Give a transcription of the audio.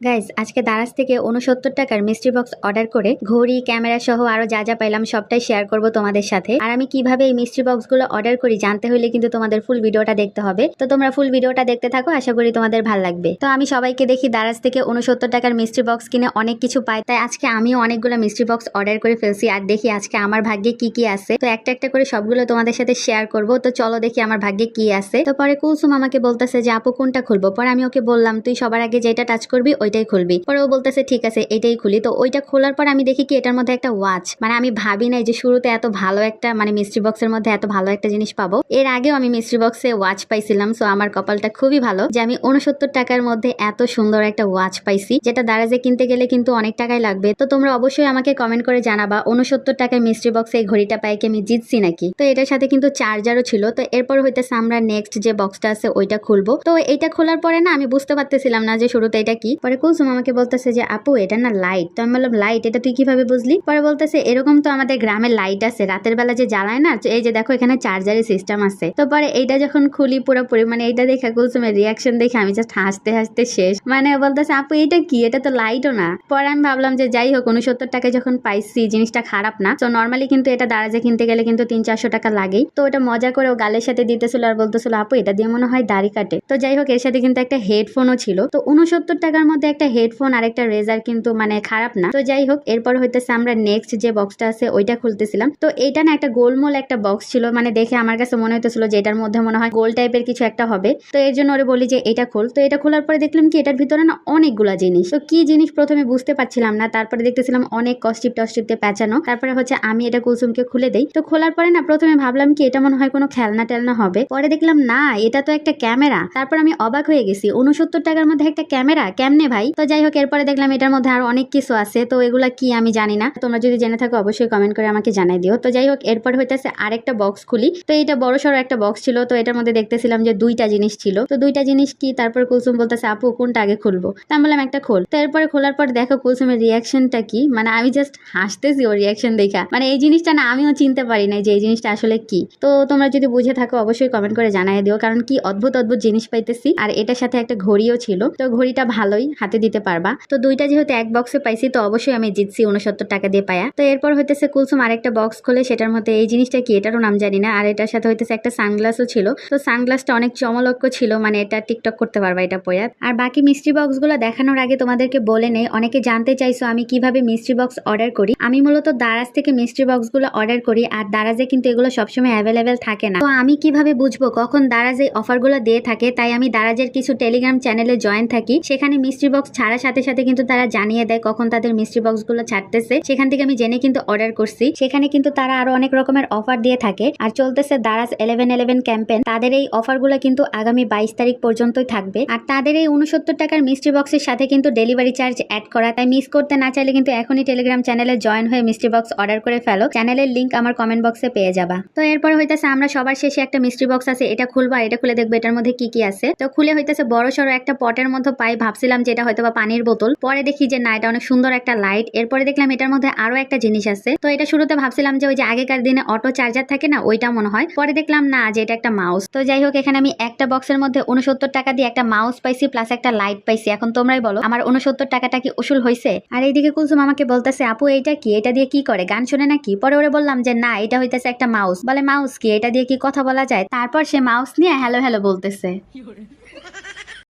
Guys আজকে দারাজ থেকে উনসত্তর টাকার মিস্ট্রি বক্স অর্ডার করে ঘড়ি ক্যামেরা সহ আরও যা যা পাইলাম সবটাই শেয়ার করব তোমাদের সাথে। আর আমি কীভাবে এই মিস্ট্রি বক্সগুলো অর্ডার করি জানতে হলে কিন্তু তোমাদের ফুল ভিডিওটা দেখতে হবে। তো তোমরা ফুল ভিডিওটা দেখতে থাকো, আশা করি তোমাদের ভালো লাগবে। তো আমি সবাইকে দেখি দারাজ থেকে উনসত্তর টাকার মিস্ট্রি বক্স কিনে অনেক কিছু পাই। তাই আজকে আমিও অনেকগুলো মিস্ট্রি বক্স অর্ডার করে ফেলছি আর দেখি আজকে আমার ভাগ্যে কি কি আছে। তো একটা একটা করে সবগুলো তোমাদের সাথে শেয়ার করব। তো চলো দেখি আমার ভাগ্যে কি আছে। তো পরে কুলসুম আমাকে বলতেছে যে, আপু, কোনটা খুলবো? পরে আমি ওকে বললাম, তুই সবার আগে যেটা টাচ করবি ওইটাই খুলবি। পরে ও বলতেছে, ঠিক আছে, এটাই খুলি। তো ওইটা খোলার পর আমি দেখি কি এটার মধ্যে একটা ওয়াচ মানে আমি ভাবি নাই যে শুরুতে এত ভালো একটা মানে মিস্ট্রি বক্সের মধ্যে এত ভালো একটা জিনিস পাবো। এর আগেও আমি মিস্ট্রি বক্সে ওয়াচ পাইছিলাম সো আমার কপালটা খুবই ভালো যে আমি উনসত্তর টাকার মধ্যে এত সুন্দর একটা ওয়াচ পাইছি, যেটা দারাজে কিনতে গেলে কিন্তু অনেক টাকাই লাগবে। তো তোমরা অবশ্যই আমাকে কমেন্ট করে জানাবা উনসত্তর টাকায় মিস্ট্রি বক্সে এই ঘড়িটা পাই কি আমি জিতছি নাকি? তো এটার সাথে কিন্তু চার্জারও ছিল। তো এরপর হইতেছে আমরা নেক্সট যে বক্সটা আছে, ওইটা খুলবো। তো এইটা খোলার পরে না, আমি বুঝতে পারতেছিলাম না যে শুরুতে এটা কি। পরে কুলসুম আমাকে বলতেছে যে, আপু, এটা না লাইট তো আমি বললাম লাইট এটা তুই কীভাবে বুঝলি? পরে বলতেছে, এরকম তো আমাদের গ্রামে লাইট আছে। রাতের বেলা যে জ্বালায় না এই যে দেখো, এখানে চার্জারের সিস্টেম আছে। তো পরে এইটা যখন খুলি পুরোপুরি মানে এইটা দেখে কুলসুমের রিয়াকশন দেখে আমি জাস্ট হাসতে হাসতে শেষ। মানে বলতেছে, আপু, এটা কি? এটা তো লাইটও না। পরে আমি ভাবলাম যে, যাই হোক উনসত্তর টাকায় যখন পাইছি, জিনিসটা খারাপ না। তো নর্মালি কিন্তু এটা দারাজে কিনতে গেলে কিন্তু তিন চারশো টাকা লাগেই। তো ওটা মজা করে ও গালের সাথে দিতেছিল আর বলতেছিল, আপু, এটা দিয়ে মনে হয় দাড়ি কাটে। তো যাই হোক, এর সাথে কিন্তু একটা হেডফোনও ছিল। তো উনসত্তর টাকার মধ্যে একটা হেডফোন আর একটা রেজার কিন্তু মানে খারাপ না। তো যাই হোক, এরপর হইতেছে আমরা নেক্সট যে বক্সটা আছে, ওইটা খুলতেছিলাম। তো এটা না একটা গোলমোল একটা বক্স ছিল মানে দেখে আমার কাছে মনে হইতেছিল যে এটার মধ্যে মনে হয় গোল টাইপের কিছু একটা হবে। তো এর জন্য ওরে বলি যে এটা খোল। তো এটা খোলার পরে দেখলাম কি এটার ভিতরে না অনেকগুলা জিনিস। তো কি জিনিস প্রথমে বুঝতে পারছিলাম না, তারপরে দেখতেছিলাম অনেক কস্টিপ টস্টিপতে প্যাঁচানো। তারপরে হচ্ছে আমি এটা কুলসুমকে খুলে দেই। তো খোলার পরে না প্রথমে ভাবলাম কি এটা মনে হয় কোনো খেলনা টেলনা হবে। পরে দেখলাম না, এটা তো একটা ক্যামেরা। তারপর আমি অবাক হয়ে গেছি। উনসত্তর টাকার মধ্যে একটা ক্যামেরা, কেমনে ভাই। তো যাই হোক, এরপরে দেখলাম এটার মধ্যে আরও অনেক কিছু আছে। তো এগুলা কি আমি জানি না। তোমরা যদি জেনে থাকো, অবশ্যই কমেন্ট করে আমাকে জানাই দিও। তো যাই হোক, এরপর হইতেছে আরেকটা বক্স খুলি। তো এটা বড় সড়ো একটা বক্স ছিল। তো এটার মধ্যে দেখতেছিলাম যে দুইটা জিনিস ছিল। তো দুইটা জিনিস কি? তারপর কুলসুম বলতেছে, আপু, কোনটা আগে খুলবো? তা আমি বললাম, একটা খোল। তো এরপরে খোলার পর দেখো কুলসুমের রিয়াকশনটা কি? মানে আমি জাস্ট হাসতেছি ওর রিয়াকশন দেখা। মানে এই জিনিসটা না, আমিও চিনতে পারি না যে এই জিনিসটা আসলে কি। তো তোমরা যদি বুঝে থাকো, অবশ্যই কমেন্ট করে জানাই দিও। কারণ কি অদ্ভুত অদ্ভুত জিনিস পাইতেছি। আর এটার সাথে একটা ঘড়িও ছিল। তো ঘড়িটা ভালোই হাতে দিতে পারবা। তো দুইটা যেহেতু এক বক্সে পাইছি, তো অবশ্যই আমি জিতছি উনসত্তর টাকা দিয়ে পায়া। তো এরপর হইতেছে কুলসুম আরেকটা বক্স খোলে, সেটার মধ্যে এই জিনিসটা কি, এটারও নাম জানি না। আর এটার সাথে হইতেছে একটা সানগ্লাসও ছিল। তো সানগ্লাসটা অনেক চমলক্য ছিল মানে এটা টিকটক করতে পারবা এটা পয়াত আর বাকি মিস্ট্রি বক্সগুলো দেখানোর আগে তোমাদেরকে বলে নেই, অনেকে জানতে চাইছো আমি কীভাবে মিস্ট্রি বক্স অর্ডার করি। আমি মূলত দারাজ থেকে মিস্ট্রি বক্সগুলো অর্ডার করি, আর দারাজে কিন্তু এগুলো সবসময় অ্যাভেলেবেল থাকে না। তো আমি কীভাবে বুঝব কখন দারাজ এই অফারগুলো দিয়ে থাকে, তাই আমি দারাজের কিছু টেলিগ্রাম চ্যানেলে জয়েন থাকি, সেখানে মিস্ট্রি বক্স ছাড়ার সাথে সাথে কিন্তু তারা জানিয়ে দেয় কখন তাদের মিস্ট্রি বক্সগুলো ছাড়তেছে। সেখান থেকে আমি জেনে কিন্তু অর্ডার করছি। সেখানে কিন্তু তারা আরও অনেক রকমের অফার দিয়ে থাকে। আর চলতেছে দারাজ ইলেভেন ইলেভেন ক্যাম্পেন তাদের এই অফারগুলো কিন্তু আগামী বাইশ তারিখ পর্যন্তই থাকবে। আর তাদের এই উনসত্তর টাকার মিস্ট্রি বক্সের সাথে কিন্তু ডেলিভারি চার্জ অ্যাড করা। তাই মিস করতে না চাইলে কিন্তু এখনই টেলিগ্রাম চ্যানেলে জয়েন হয়ে মিস্ট্রি বক্স অর্ডার করে ফেলো। চ্যানেলের লিঙ্ক আমার কমেন্ট বক্সে পেয়ে যাবা। তো এরপর হইতেছে আমরা সবার শেষে একটা মিস্ট্রি বক্স আছে। এটা খুলবো আর এটা খুলে দেখব এটার মধ্যে কি কি আছে। তো খুলে হইতেছে বড় সড়ো একটা পটের মধ্যে পাই। ভাবছিলাম যে এটা হয়তো পানির বোতল। পরে দেখি যে না, এটা অনেক সুন্দর একটা লাইট এরপরে দেখলাম এটার মধ্যে আরও একটা জিনিস আছে। তো এটা শুরুতে ভাবছিলাম যে ওই যে আগেকার দিনে অটো চার্জার থাকে না, ওইটা মনে হয়। পরে দেখলাম না, যে এটা একটা মাউস তো যাই হোক, এখানে আমি একটা বক্সের মধ্যে উনসত্তর টাকা দিয়ে একটা মাউস পাইছি প্লাস একটা লাইট পাইছি। এখন তোমরাই বলো, আমার উনসত্তর টাকাটা কি উসুল হয়েছে আর এইদিকে কুলসুম আমাকে বলতেছে, আপু এটা কি? এটা দিয়ে কি করে? গান শুনে নাকি? পরে ওরে বললাম যে, না, এটা হইতেছে একটা মাউস বলে মাউস কি? এটা দিয়ে কি কথা বলা যায়? তারপর সে মাউস নিয়ে হ্যালো হ্যালো বলতেছে।